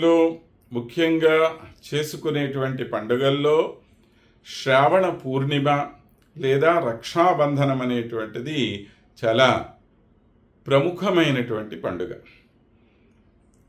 రోజుల్లో ముఖ్యంగా చేసుకునేటువంటి పండుగల్లో శ్రావణ పూర్ణిమ లేదా రక్షాబంధనం అనేటువంటిది చాలా ప్రముఖమైనటువంటి పండుగ.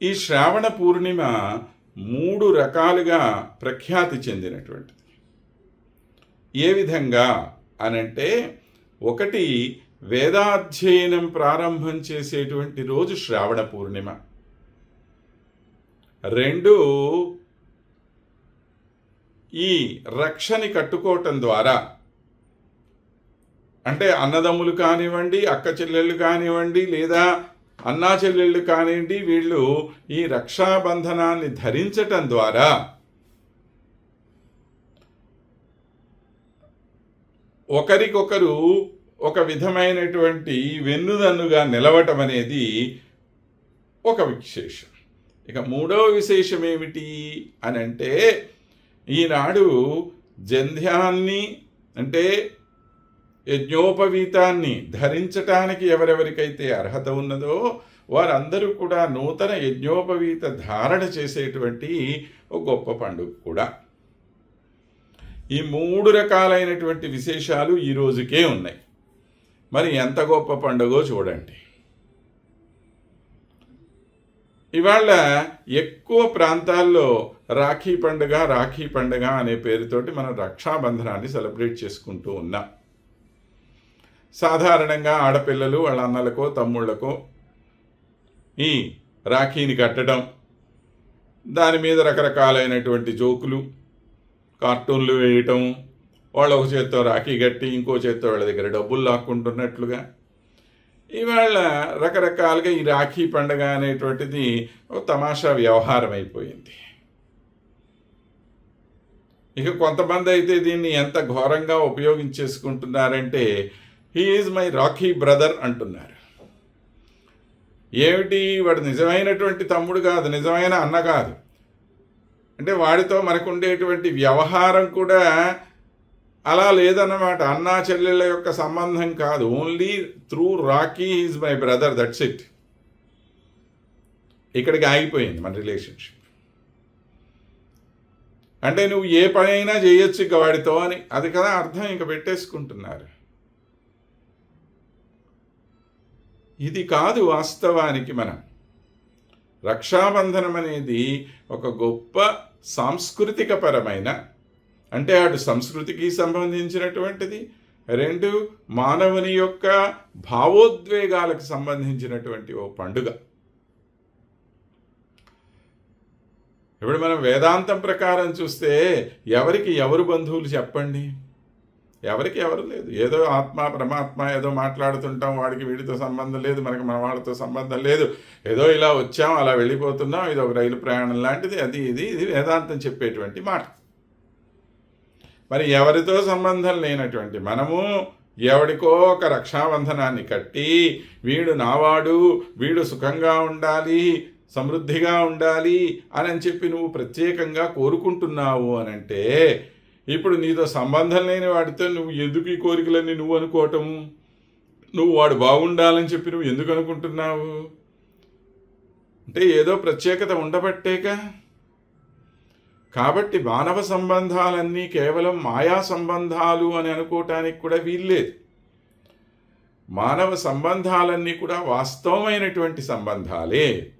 ఈ శ్రావణ పూర్ణిమ మూడు రకాలుగా ప్రఖ్యాతి చెందినటువంటిది. ఏ విధంగా అనంటే ఒకటి వేదాధ్యయనం ప్రారంభం చేసేటువంటి రోజు శ్రావణ పూర్ణిమ. రెండు ఈ రక్షని కట్టుకోవటం ద్వారా అంటే అన్నదమ్ములు కానివ్వండి అక్క చెల్లెళ్ళు కానివ్వండి లేదా అన్నా చెల్లెళ్ళు కానివ్వండి వీళ్ళు ఈ రక్షాబంధనాన్ని ధరించటం ద్వారా ఒకరికొకరు ఒక విధమైనటువంటి వెన్నుదన్నుగా నిలవటం అనేది ఒక విశేషం. ఇక మూడవ విశేషం ఏమిటి అని అంటే ఈనాడు జంధ్యాన్ని అంటే యజ్ఞోపవీతాన్ని ధరించటానికి ఎవరెవరికైతే అర్హత ఉన్నదో వారందరూ కూడా నూతన యజ్ఞోపవీత ధారణ చేసేటువంటి ఒక గొప్ప పండుగ కూడా. ఈ మూడు రకాలైనటువంటి విశేషాలు ఈ రోజుకే ఉన్నాయి. మరి ఎంత గొప్ప పండుగో చూడండి. ఇవాళ ఎక్కువ ప్రాంతాల్లో రాఖీ పండుగ రాఖీ పండుగ అనే పేరుతోటి మనం రక్షాబంధనాన్ని సెలబ్రేట్ చేసుకుంటూ ఉన్నాం. సాధారణంగా ఆడపిల్లలు వాళ్ళ అన్నలకో తమ్ముళ్ళకో ఈ రాఖీని కట్టడం దాని మీద రకరకాలైనటువంటి జోకులు కార్టూన్లు వేయటం వాళ్ళ ఒక చేత్తో రాఖీ కట్టి ఇంకో చేత్తో వాళ్ళ దగ్గర డబ్బులు లాక్కుంటున్నట్లుగా ఇవాళ రకరకాలుగా ఈ రాఖీ పండుగ అనేటువంటిది ఒక తమాషా వ్యవహారం అయిపోయింది. ఇక కొంతమంది అయితే దీన్ని ఎంత ఘోరంగా ఉపయోగించేసుకుంటున్నారంటే he is my Rakhi brother అంటున్నారు. ఏమిటి? వాడు నిజమైనటువంటి తమ్ముడు కాదు నిజమైన అన్న కాదు. అంటే వాడితో మనకు ఉండేటువంటి వ్యవహారం కూడా అలా లేదన్నమాట. అన్నా చెల్లెళ్ళ యొక్క సంబంధం కాదు. Only through Rakhi is my brother that's it ఇక్కడికి ఆగిపోయింది మన రిలేషన్షిప్ అంటే నువ్వు ఏ పని అయినా చేయొచ్చు ఇక వాడితో అని. అది కదా అర్థం. ఇంక పెట్టేసుకుంటున్నారు. ఇది కాదు వాస్తవానికి మనం. రక్షాబంధనం అనేది ఒక గొప్ప సాంస్కృతికపరమైన అంటే అటు సంస్కృతికి సంబంధించినటువంటిది రెండు మానవుని యొక్క భావోద్వేగాలకు సంబంధించినటువంటి ఓ పండుగ. ఇప్పుడు మనం వేదాంతం ప్రకారం చూస్తే ఎవరికి ఎవరు బంధువులు చెప్పండి? ఎవరికి ఎవరు లేదు. ఏదో ఆత్మ పరమాత్మ ఏదో మాట్లాడుతుంటాం వాడికి వీడితో సంబంధం లేదు మనకి మన వాళ్ళతో సంబంధం లేదు. ఏదో ఇలా వచ్చాం అలా వెళ్ళిపోతున్నాం ఇది ఒక రైలు ప్రయాణం లాంటిది అది ఇది ఇది వేదాంతం చెప్పేటువంటి మాట. మరి ఎవరితో సంబంధం లేనటువంటి మనము ఎవడికో ఒక రక్షాబంధనాన్ని కట్టి వీడు నావాడు వీడు సుఖంగా ఉండాలి సమృద్ధిగా ఉండాలి అని చెప్పి నువ్వు ప్రత్యేకంగా కోరుకుంటున్నావు అని అంటే ఇప్పుడు నీతో సంబంధం లేని వాడితో నువ్వు ఎందుకు ఈ కోరికలన్నీ నువ్వు అనుకోవటము నువ్వు వాడు బాగుండాలని చెప్పి నువ్వు ఎందుకు అనుకుంటున్నావు? అంటే ఏదో ప్రత్యేకత ఉండబట్టేక కాబట్టి మానవ సంబంధాలన్నీ కేవలం మాయా సంబంధాలు అని అనుకోవటానికి కూడా వీల్లేదు. మానవ సంబంధాలన్నీ కూడా వాస్తవమైనటువంటి సంబంధాలే.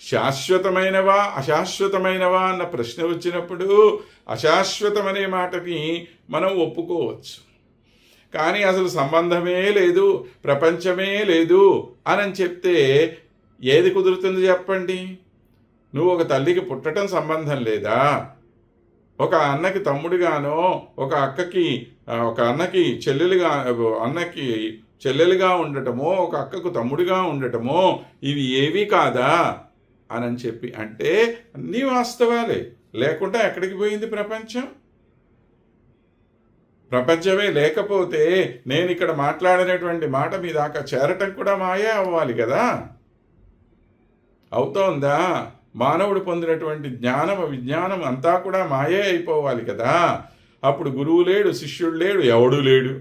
శాశ్వతమైనవా అశాశ్వతమైనవా అన్న ప్రశ్న వచ్చినప్పుడు అశాశ్వతమనే మాటని మనం ఒప్పుకోవచ్చు. కానీ అసలు సంబంధమే లేదు ప్రపంచమే లేదు అని చెప్తే ఏది కుదురుతుంది చెప్పండి? నువ్వు ఒక తల్లికి పుట్టడం సంబంధం లేదా? ఒక అన్నకి తమ్ముడిగానో ఒక అక్కకి ఒక అన్నకి చెల్లెలుగా అన్నకి చెల్లెలుగా ఉండటమో ఒక అక్కకు తమ్ముడిగా ఉండటమో ఇవి ఏవి కాదా? అని చెప్పి అంటే అన్నీ వాస్తవాలే. లేకుండా ఎక్కడికి పోయింది ప్రపంచం? ప్రపంచమే లేకపోతే నేను ఇక్కడ మాట్లాడినటువంటి మాట మీ దాకా చేరటం కూడా మాయే అవ్వాలి కదా? అవుతోందా? మానవుడు పొందినటువంటి జ్ఞానం విజ్ఞానం అంతా కూడా మాయే అయిపోవాలి కదా. అప్పుడు గురువు లేడు శిష్యుడు లేడు ఎవడు లేడు.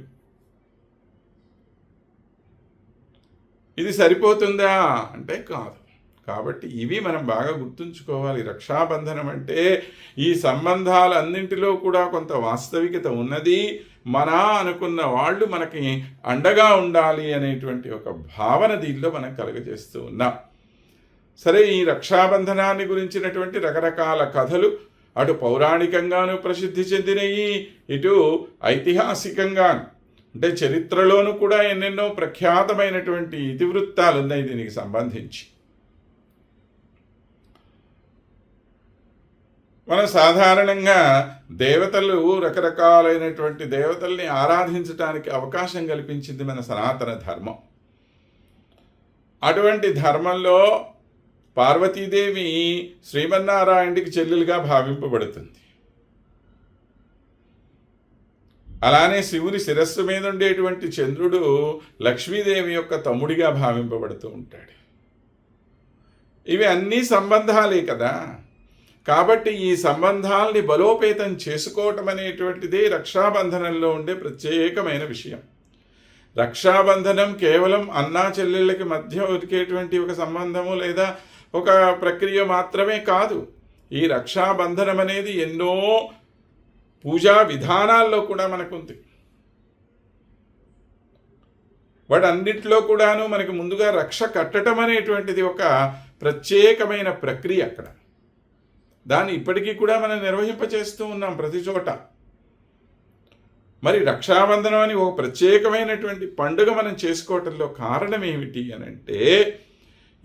ఇది సరిపోతుందా? అంటే కాదు. కాబట్టి ఇవి మనం బాగా గుర్తుంచుకోవాలి. రక్షాబంధనం అంటే ఈ సంబంధాలన్నింటిలో కూడా కొంత వాస్తవికత ఉన్నది. మన అనుకున్న వాళ్ళు మనకి అండగా ఉండాలి అనేటువంటి ఒక భావన దీనిలో మనం కలుగజేస్తూ ఉన్నాం. సరే ఈ రక్షాబంధనాన్ని గురించినటువంటి రకరకాల కథలు అటు పౌరాణికంగాను ప్రసిద్ధి చెందినవి ఇటు ఐతిహాసికంగాను. అంటే చరిత్రలోనూ కూడా ఎన్నెన్నో ప్రఖ్యాతమైనటువంటి ఇతివృత్తాలు ఉన్నాయి దీనికి సంబంధించి. మనం సాధారణంగా దేవతలు రకరకాలైనటువంటి దేవతల్ని ఆరాధించడానికి అవకాశం కల్పించింది మన సనాతన ధర్మం. అటువంటి ధర్మంలో పార్వతీదేవి శ్రీమన్నారాయణుడికి చెల్లెలుగా భావింపబడుతుంది. అలానే శివుని శిరస్సు మీద ఉండేటువంటి చంద్రుడు లక్ష్మీదేవి యొక్క తమ్ముడిగా భావింపబడుతూ ఉంటాడు. ఇవి అన్నీ సంబంధాలే కదా. కాబట్టి ఈ సంబంధాల్ని బలోపేతం చేసుకోవటం అనేటువంటిది రక్షాబంధనంలో ఉండే ప్రత్యేకమైన విషయం. రక్షాబంధనం కేవలం అన్నా చెల్లెళ్ళకి మధ్య ఉరికేటువంటి ఒక సంబంధము లేదా ఒక ప్రక్రియ మాత్రమే కాదు ఈ రక్షాబంధనం అనేది ఎన్నో పూజా విధానాల్లో కూడా మనకుంది. వాటన్నిటిలో కూడాను మనకి ముందుగా రక్ష కట్టడం అనేటువంటిది ఒక ప్రత్యేకమైన ప్రక్రియ అక్కడ. దాన్ని ఇప్పటికీ కూడా మనం నిర్వహింపచేస్తూ ఉన్నాం ప్రతి చోట. మరి రక్షాబంధనం అని ఒక ప్రత్యేకమైనటువంటి పండుగ మనం చేసుకోవటంలో కారణం ఏమిటి అని అంటే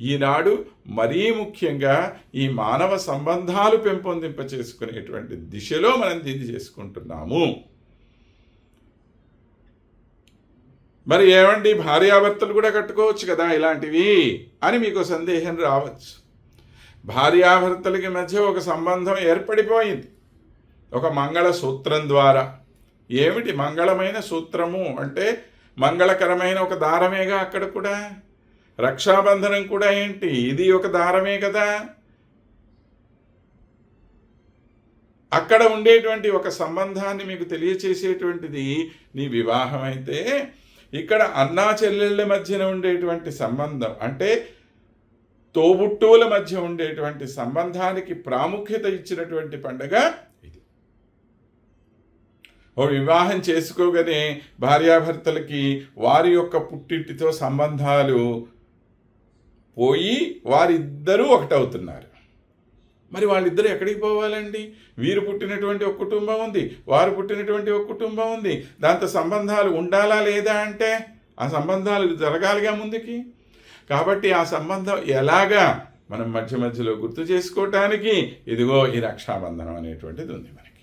ఈనాడు మరీ ముఖ్యంగా ఈ మానవ సంబంధాలు పెంపొందింప చేసుకునేటువంటి దిశలో మనం దీన్ని చేసుకుంటున్నాము. మరి ఏమండి? భార్యాభర్తలు కూడా కట్టుకోవచ్చు కదా ఇలాంటివి అని మీకు సందేహం రావచ్చు. భార్యాభర్తలకి మధ్య ఒక సంబంధం ఏర్పడిపోయింది. ఒక మంగళ సూత్రం ద్వారా. ఏమిటి మంగళమైన సూత్రము? అంటే మంగళకరమైన ఒక దారమేగా అక్కడ కూడా? రక్షాబంధనం కూడా ఏంటి? ఇది ఒక దారమే కదా? అక్కడ ఉండేటువంటి ఒక సంబంధాన్ని మీకు తెలియచేసేటువంటిది నీ వివాహం అయితే ఇక్కడ అన్నా చెల్లెళ్ళ మధ్యన ఉండేటువంటి సంబంధం అంటే తోబుట్టువుల మధ్య ఉండేటువంటి సంబంధానికి ప్రాముఖ్యత ఇచ్చినటువంటి పండుగ ఇది. ఓ వివాహం చేసుకోగానే భార్యాభర్తలకి వారి యొక్క పుట్టింటితో సంబంధాలు పోయి వారిద్దరూ ఒకటవుతున్నారు. మరి వాళ్ళిద్దరూ ఎక్కడికి పోవాలండి? వీరు పుట్టినటువంటి ఒక కుటుంబం ఉంది వారు పుట్టినటువంటి ఒక కుటుంబం ఉంది. దాంతో సంబంధాలు ఉండాలా లేదా అంటే ఆ సంబంధాలు జరగాలిగా ముందుకి. కాబట్టి ఆ సంబంధం ఎలాగా మనం మధ్య మధ్యలో గుర్తు చేసుకోవటానికి ఇదిగో ఈ రక్షాబంధనం అనేటువంటిది ఉంది మనకి.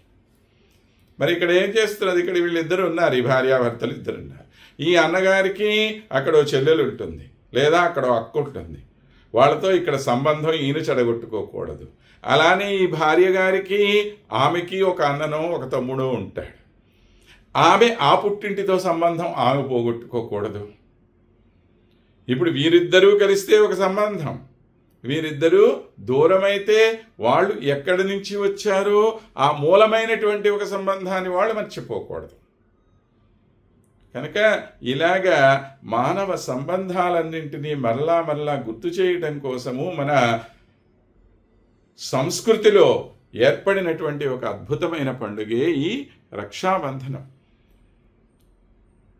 మరి ఇక్కడ ఏం చేస్తున్నది ఇక్కడ వీళ్ళిద్దరు ఉన్నారు ఈ భార్యాభర్తలు ఇద్దరు ఉన్నారు ఈ అన్నగారికి అక్కడ చెల్లెలు ఉంటుంది. లేదా అక్కడ అక్క ఉంటుంది. వాళ్ళతో ఇక్కడ సంబంధం ఈయన చెడగొట్టుకోకూడదు. అలానే ఈ భార్య గారికి ఆమెకి ఒక అన్నను ఒక తమ్ముడో ఉంటాడు. ఆమె ఆ పుట్టింటితో సంబంధం ఆమె పోగొట్టుకోకూడదు. ఇప్పుడు వీరిద్దరూ కలిస్తే ఒక సంబంధం. వీరిద్దరూ దూరమైతే వాళ్ళు ఎక్కడి నుంచి వచ్చారో ఆ మూలమైనటువంటి ఒక సంబంధాన్ని వాళ్ళు మర్చిపోకూడదు. కనుక ఇలాగా మానవ సంబంధాలన్నింటినీ మరలా మరలా గుర్తు చేయటం కోసము మన సంస్కృతిలో ఏర్పడినటువంటి ఒక అద్భుతమైన పండుగే ఈ రక్షాబంధనం.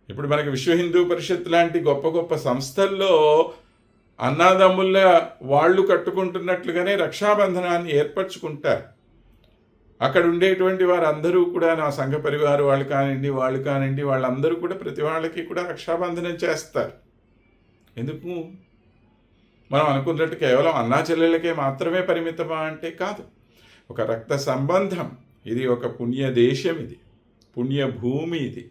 ఇప్పుడు మనకి విశ్వ హిందూ పరిషత్ లాంటి గొప్ప గొప్ప సంస్థల్లో అన్నాదమ్ముల వాళ్ళు కట్టుకుంటున్నట్లుగానే రక్షాబంధనాన్ని ఏర్పరచుకుంటారు. అక్కడ ఉండేటువంటి వారందరూ కూడా నా సంఘ పరివార వాళ్ళు కానివ్వండి వాళ్ళు కానివ్వండి వాళ్ళందరూ కూడా ప్రతి వాళ్ళకి కూడా రక్షాబంధనం చేస్తారు. ఎందుకు? మనం అనుకున్నట్టు కేవలం అన్నా చెల్లెళ్ళకే మాత్రమే పరిమితమా అంటే కాదు. ఒక రక్త సంబంధం ఇది ఒక పుణ్య దేశం ఇది పుణ్యభూమి ఇది.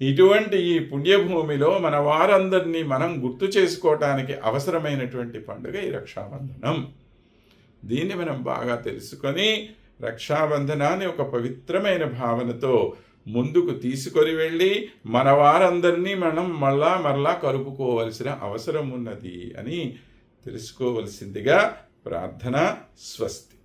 ఇటువంటి ఈ పుణ్యభూమిలో మన వారందరినీ మనం గుర్తు చేసుకోవటానికి అవసరమైనటువంటి పండుగ ఈ రక్షాబంధనం. దీన్ని మనం బాగా తెలుసుకొని రక్షాబంధనాన్ని ఒక పవిత్రమైన భావనతో ముందుకు తీసుకొని వెళ్ళి మన వారందరినీ మనం మళ్ళా మరలా కలుపుకోవలసిన అవసరం ఉన్నది అని తెలుసుకోవలసిందిగా ప్రార్థన స్వస్తి.